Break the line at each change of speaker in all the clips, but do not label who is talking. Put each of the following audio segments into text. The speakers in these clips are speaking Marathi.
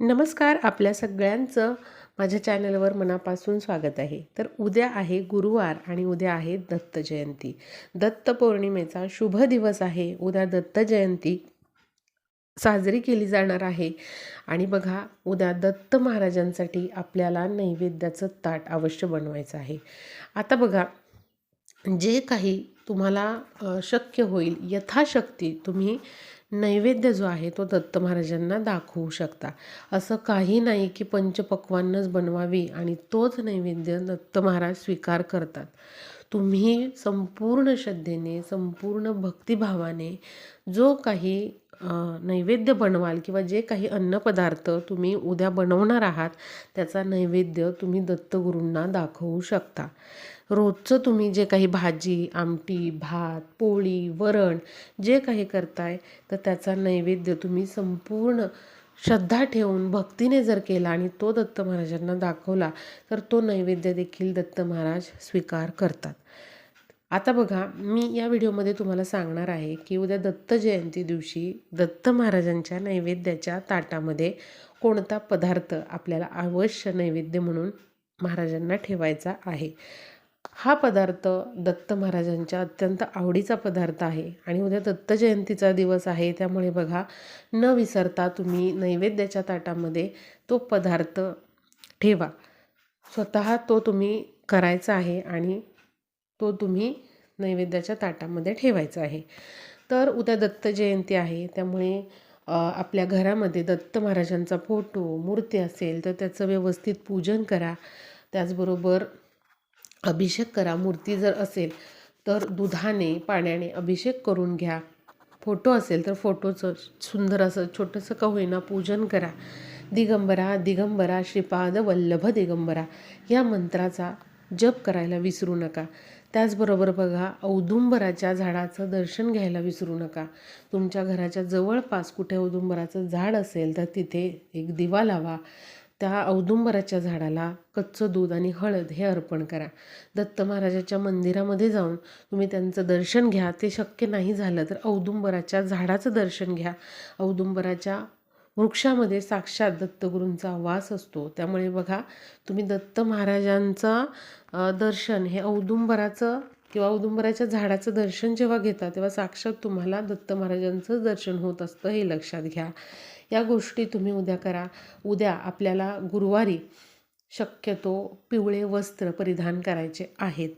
नमस्कार आपल्या सगळ्यांचं माझ्या चॅनलवर मनापासून स्वागत आहे. तर उद्या आहे गुरुवार आणि उद्या आहे दत्त जयंती. दत्त पौर्णिमेचा शुभ दिवस आहे. उद्या दत्त जयंती साजरी केली जाणार आहे. आणि बघा उद्या दत्त महाराजांसाठी आपल्याला नैवेद्याचं ताट अवश्य बनवायचं आहे. आता बघा जे काही तुम्हाला शक्य होईल यथाशक्ती तुम्ही नैवेद्य जो आहे तो दत्त महाराजांना दाखवू शकता. असं काही नाही की पंचपक्वान्नच बनवावी आणि तोच नैवेद्य दत्त महाराज स्वीकार करतात. तुम्ही संपूर्ण श्रद्धेने संपूर्ण भक्तिभावाने जो काही नैवेद्य बनवाल किंवा जे काही अन्नपदार्थ तुम्ही उद्या बनवणार आहात त्याचा नैवेद्य तुम्ही दत्तगुरूंना दाखवू शकता. रोजचं तुम्ही जे काही भाजी आमटी भात पोळी वरण जे काही करताय तर त्याचा नैवेद्य तुम्ही संपूर्ण श्रद्धा ठेवून भक्तीने जर केला आणि तो दत्त महाराजांना दाखवला तर तो नैवेद्य देखील दत्त महाराज स्वीकार करतात. आता बघा मी या व्हिडिओमध्ये तुम्हाला सांगणार आहे की उद्या दत्त जयंती दिवशी दत्त महाराजांच्या नैवेद्याच्या ताटामध्ये कोणता पदार्थ आपल्याला अवश्य नैवेद्य म्हणून महाराजांना ठेवायचा आहे. हा पदार्थ दत्त महाराजांच्या अत्यंत आवडीचा पदार्थ आहे आणि उद्या दत्त जयंतीचा दिवस आहे. त्यामुळे बघा न विसरता तुम्ही नैवेद्याच्या ताटामध्ये तो पदार्थ ठेवा. स्वतः तो तुम्ही करायचा आहे आणि तो तुम्ही नैवेद्याच्या ताटामध्ये ठेवायचा आहे. तर उद्या दत्त जयंती आहे. त्यामुळे आपल्या घरामध्ये दत्त महाराजांचा फोटो मूर्ती असेल तर त्याचं व्यवस्थित पूजन करा. त्याचबरोबर अभिषेक करा मूर्ती जर असेल तर दुधाने पाण्याने अभिषेक करून घ्या. फोटो असेल तर फोटोचं सुंदर असं छोटंसं का होईना पूजन करा. दिगंबरा दिगंबरा श्रीपाद वल्लभ दिगंबरा या मंत्राचा जप करायला विसरू नका. त्याचबरोबर बघा औदुंबराच्या झाडाचं दर्शन घ्यायला विसरू नका. तुमच्या घराच्या जवळपास कुठे औदुंबराचं झाड असेल तर तिथे एक दिवा लावा. त्या औदुंबराच्या झाडाला कच्चं दूध आणि हळद हे अर्पण करा. दत्त महाराजाच्या मंदिरामध्ये जाऊन तुम्ही त्यांचं दर्शन घ्या. ते शक्य नाही झालं तर औदुंबराच्या झाडाचं दर्शन घ्या. औदुंबराच्या वृक्षामध्ये साक्षात दत्तगुरूंचा वास असतो. त्यामुळे बघा तुम्ही दत्त महाराजांचं दर्शन हे औदुंबराचं किंवा औदुंबराच्या झाडाचं दर्शन जेव्हा घेता तेव्हा साक्षात तुम्हाला दत्त महाराजांचं दर्शन होत असतं हे लक्षात घ्या. या गोष्टी तुम्ही उद्या करा. उद्या आपल्याला गुरुवारी शक्यतो पिवळे वस्त्र परिधान करायचे आहेत.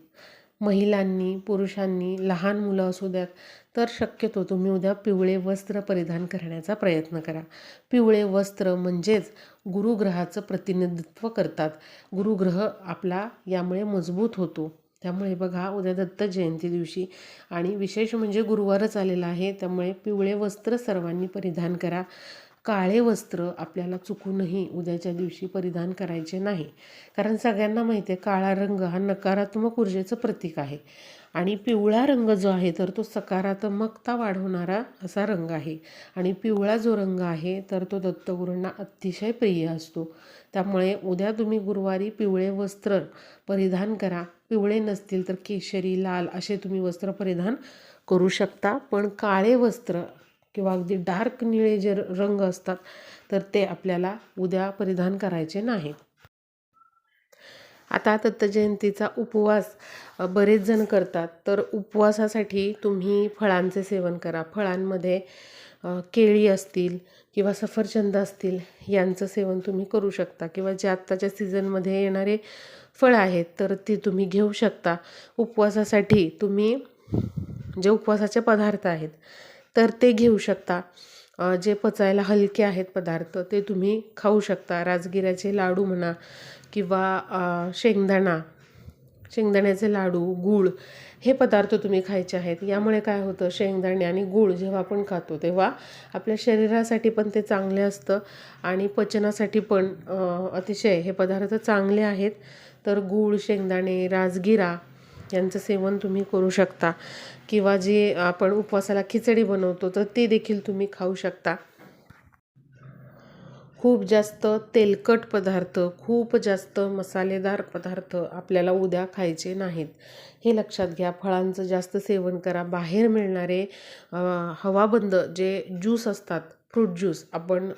महिलांनी पुरुषांनी लहान मुलं असू द्यात तर शक्यतो तुम्ही उद्या पिवळे वस्त्र परिधान करण्याचा प्रयत्न करा. पिवळे वस्त्र म्हणजेच गुरुग्रहाचं प्रतिनिधित्व करतात. गुरुग्रह आपला यामुळे मजबूत होतो. त्यामुळे बघा उद्या दत्त जयंती दिवशी आणि विशेष म्हणजे गुरुवारच आलेला आहे त्यामुळे पिवळे वस्त्र सर्वांनी परिधान करा. काळे वस्त्र आपल्याला चुकूनही उद्याच्या दिवशी परिधान करायचे नाही. कारण सगळ्यांना माहिती आहे काळा रंग हा नकारात्मक ऊर्जेचं प्रतीक आहे. आणि पिवळा रंग जो आहे तर तो सकारात्मकता वाढवणारा असा रंग आहे. आणि पिवळा जो रंग आहे तर तो दत्तगुरूंना अतिशय प्रिय असतो. त्यामुळे उद्या तुम्ही गुरुवारी पिवळे वस्त्र परिधान करा. पिवळे नसतील तर केशरी लाल असे तुम्ही वस्त्र परिधान करू शकता. पण काळे वस्त्र किंवा अगदी डार्क निळे जे रंग असतात तर ते आपल्याला उद्या परिधान करायचे नाही. आता दत्त जयंतीचा उपवास बरेच जण करतात. तर उपवासासाठी तुम्ही फळांचे सेवन करा. फळांमध्ये केळी असतील किंवा सफरचंद असतील यांचं सेवन तुम्ही करू शकता. किंवा जे आत्ताच्या सीझनमध्ये येणारे फळं आहेत तर ते तुम्ही घेऊ शकता. उपवासासाठी तुम्ही जे उपवासाचे पदार्थ आहेत तर ते घेऊ शकता. जे पचायला हलके आहेत पदार्थ ते तुम्ही खाऊ शकता. राजगिऱ्याचे लाडू म्हणा किंवा शेंगदाणा शेंगदाण्याचे लाडू गूळ हे पदार्थ तुम्ही खायचे आहेत. यामुळे काय होतं शेंगदाणे आणि गूळ जेव्हा आपण खातो तेव्हा आपल्या शरीरासाठी पण ते चांगले असतं आणि पचनासाठी पण अतिशय हे पदार्थ चांगले आहेत. तर गूळ शेंगदाणे राजगिरा यांचं सेवन तुम्ही करू शकता. किंवा जे आपण उपवासाला खिचडी बनवतो तर ते देखील तुम्ही खाऊ शकता. खूप जास्त तेलकट पदार्थ खूप जास्त मसालेदार पदार्थ आपल्याला उद्या खायचे नाहीत. हे लक्षात घ्या फळांचं जास्त सेवन करा. बाहेर मिळणारे हवाबंद जे ज्यूस असतात फ्रूट ज्यूस आपण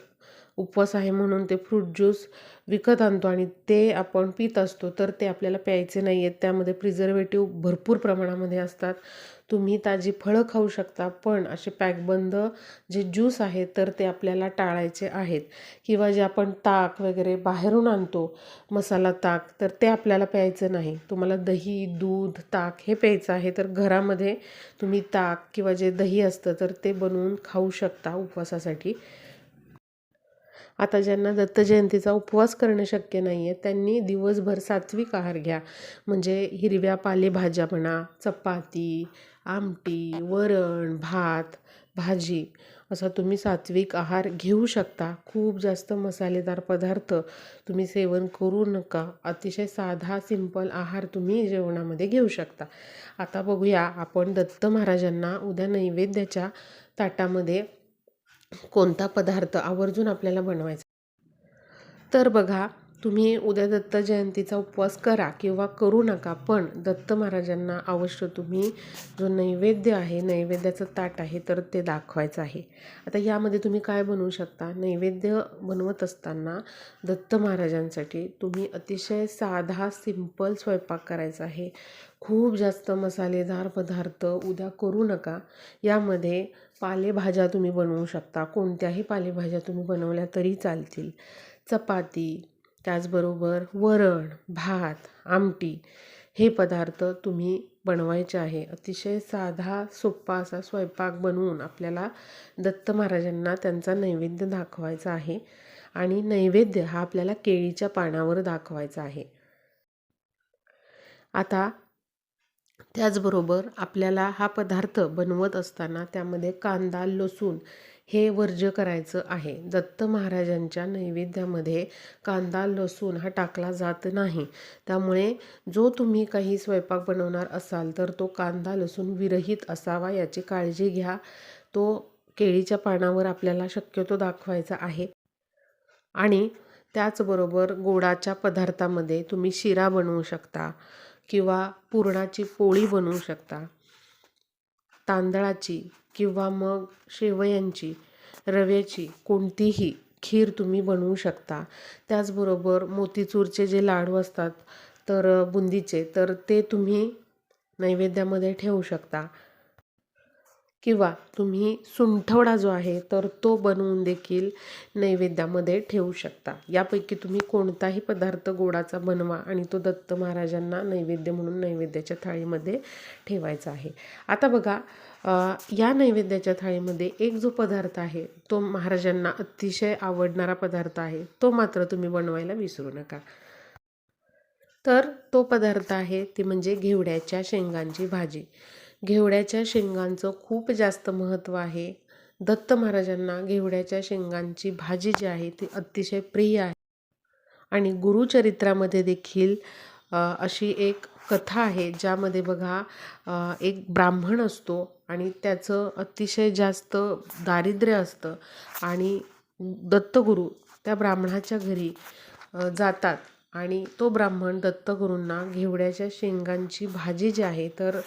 उपवास आहे म्हणून ते फ्रूट ज्यूस विकत आणतो आणि ते आपण पित असतो तर ते आपल्याला प्यायचे नाही आहेत. त्यामध्ये प्रिझर्वेटिव्ह भरपूर प्रमाणामध्ये असतात. तुम्ही ताजी फळं खाऊ शकता पण असे पॅकबंद जे ज्यूस आहेत तर ते आपल्याला टाळायचे आहेत. किंवा जे आपण ताक वगैरे बाहेरून आणतो मसाला ताक तर ते आपल्याला प्यायचं नाही. तुम्हाला दही दूध ताक हे प्यायचं आहे तर घरामध्ये तुम्ही ताक किंवा जे दही असतं तर ते बनवून खाऊ शकता उपवासासाठी. आता ज्यांना दत्त जयंतीचा उपवास करणं शक्य नाही आहे त्यांनी दिवसभर सात्विक आहार घ्या. म्हणजे हिरव्या पालेभाज्या म्हणा चपाती आमटी वरण भात भाजी असा तुम्ही सात्विक आहार घेऊ शकता. खूप जास्त मसालेदार पदार्थ तुम्ही सेवन करू नका. अतिशय साधा सिंपल आहार तुम्ही जेवणामध्ये घेऊ शकता. आता बघूया आपण दत्त महाराजांना उद्या नैवेद्याच्या ताटामध्ये कोणता पदार्थ आवर्जून आपल्याला बनवायचा? तर बघा तुम्ही उद्या दत्त जयंतीचा उपवास करा किंवा करू नका पण दत्त महाराजांना अवश्य तुम्ही जो नैवेद्य आहे नैवेद्याचं ताट आहे तर ते दाखवायचं आहे. आता यामध्ये तुम्ही काय बनवू शकता? नैवेद्य बनवत असताना दत्त महाराजांसाठी तुम्ही अतिशय साधा सिंपल स्वयंपाक करायचा आहे. खूप जास्त मसालेदार पदार्थ उद्या करू नका. यामध्ये पालेभाज्या तुम्ही बनवू शकता. कोणत्याही पालेभाज्या तुम्ही बनवल्या तरी चालतील. चपाती त्याचबरोबर वरण भात आमटी हे पदार्थ तुम्ही बनवायचे आहे. अतिशय साधा सोप्पा असा स्वयंपाक बनवून आपल्याला दत्त महाराजांना त्यांचा नैवेद्य दाखवायचा आहे आणि नैवेद्य हा आपल्याला केळीच्या पानावर दाखवायचा आहे. आता त्याचबरोबर आपल्याला हा पदार्थ बनवत असताना त्यामध्ये कांदा लसूण हे वर्ज्य करायचं आहे. दत्त महाराजांच्या नैवेद्यामध्ये कांदा लसूण हा टाकला जात नाही. त्यामुळे जो तुम्ही काही स्वयंपाक बनवणार असाल तर तो कांदा लसूण विरहित असावा याची काळजी घ्या. तो केळीच्या पानावर आपल्याला शक्यतो दाखवायचा आहे. आणि त्याचबरोबर गोडाच्या पदार्थामध्ये तुम्ही शिरा बनवू शकता. किंवा पुरणाची पोळी बनवू शकता. तांदळाची किंवा मग शेवयांची रव्याची कोणतीही खीर तुम्ही बनवू शकता. त्याचबरोबर मोतीचूरचे जे लाडू असतात तर बुंदीचे तर ते तुम्ही नैवेद्यामध्ये ठेवू शकता. किंवा तुम्ही सुंठवडा जो आहे तर तो बनवून देखील नैवेद्यामध्ये ठेवू शकता. यापैकी तुम्ही कोणताही पदार्थ गोडाचा बनवा आणि तो दत्त महाराजांना नैवेद्य म्हणून नैवेद्याच्या थाळीमध्ये ठेवायचा आहे. आता बघा या नैवेद्याच्या थाळीमध्ये एक जो पदार्थ आहे तो महाराजांना अतिशय आवडणारा पदार्थ आहे तो मात्र तुम्ही बनवायला विसरू नका. तर तो पदार्थ आहे ती म्हणजे घेवड्याच्या शेंगांची भाजी. घेवड्याच्या शेंगांचं खूप जास्त महत्त्व आहे. दत्त महाराजांना घेवड्याच्या शेंगांची भाजी जी आहे ती अतिशय प्रिय आहे. आणि गुरुचरित्रामध्ये देखील अशी एक कथा आहे ज्यामध्ये बघा एक ब्राह्मण असतो आणि त्याचं अतिशय जास्त दारिद्र्य असतं आणि दत्तगुरू त्या ब्राह्मणाच्या घरी जातात. आणि तो ब्राह्मण दत्तगुरूंना घेवड्याच्या शेंगांची भाजी जी आहे तर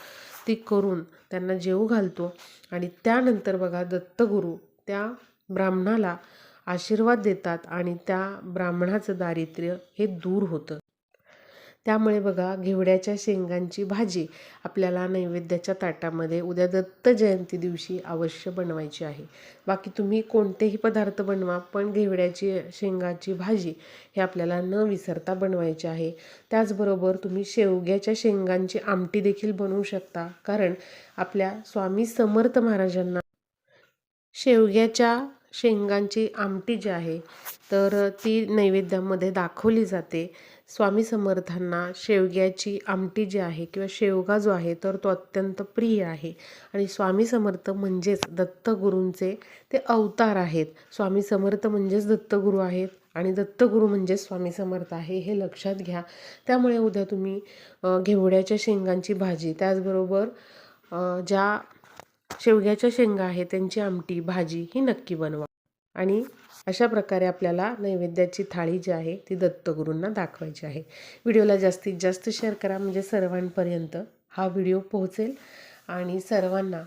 ती करून त्यांना जेवू घालतो. आणि त्यानंतर बघा दत्तगुरू त्या ब्राह्मणाला आशीर्वाद देतात आणि त्या ब्राह्मणाचं दारिद्र्य हे दूर होतं. त्यामुळे बघा घेवड्याच्या शेंगांची भाजी आपल्याला नैवेद्याच्या ताटामध्ये उद्या दत्त जयंती दिवशी अवश्य बनवायची आहे. बाकी तुम्ही कोणतेही पदार्थ बनवा पण घेवड्याची शेंगाची भाजी हे आपल्याला न विसरता बनवायची आहे. त्याचबरोबर तुम्ही शेवग्याच्या शेंगांची आमटी देखील बनवू शकता कारण आपल्या स्वामी समर्थ महाराजांना शेवग्याच्या शेंगांची आमटी जी आहे तर ती नैवेद्यामध्ये दाखवली जाते. स्वामी समर्थांना शेवग्याची आमटी जी आहे किंवा शेवगा जो आहे तर तो अत्यंत प्रिय आहे. आणि स्वामी समर्थ म्हणजेच दत्तगुरूंचे ते अवतार आहेत. स्वामी समर्थ म्हणजेच दत्तगुरू आहेत आणि दत्तगुरू म्हणजेच स्वामी समर्थ आहे हे लक्षात घ्या. त्यामुळे उद्या तुम्ही घेवड्याच्या शेंगांची भाजी त्याचबरोबर ज्या शेवग्याच्या शेंगा आहेत त्यांची आमटी भाजी ही नक्की बनवा. आणि अशा प्रकारे आपल्याला नैवेद्याची थाळी जी आहे ती दत्तगुरूंना दाखवायची आहे. व्हिडिओला जास्तीत जास्त शेअर करा म्हणजे सर्वांपर्यंत हा व्हिडिओ पोहोचेल आणि सर्वांना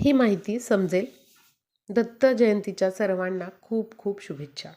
ही माहिती समजेल. दत्त जयंतीच्या सर्वांना खूप खूप शुभेच्छा.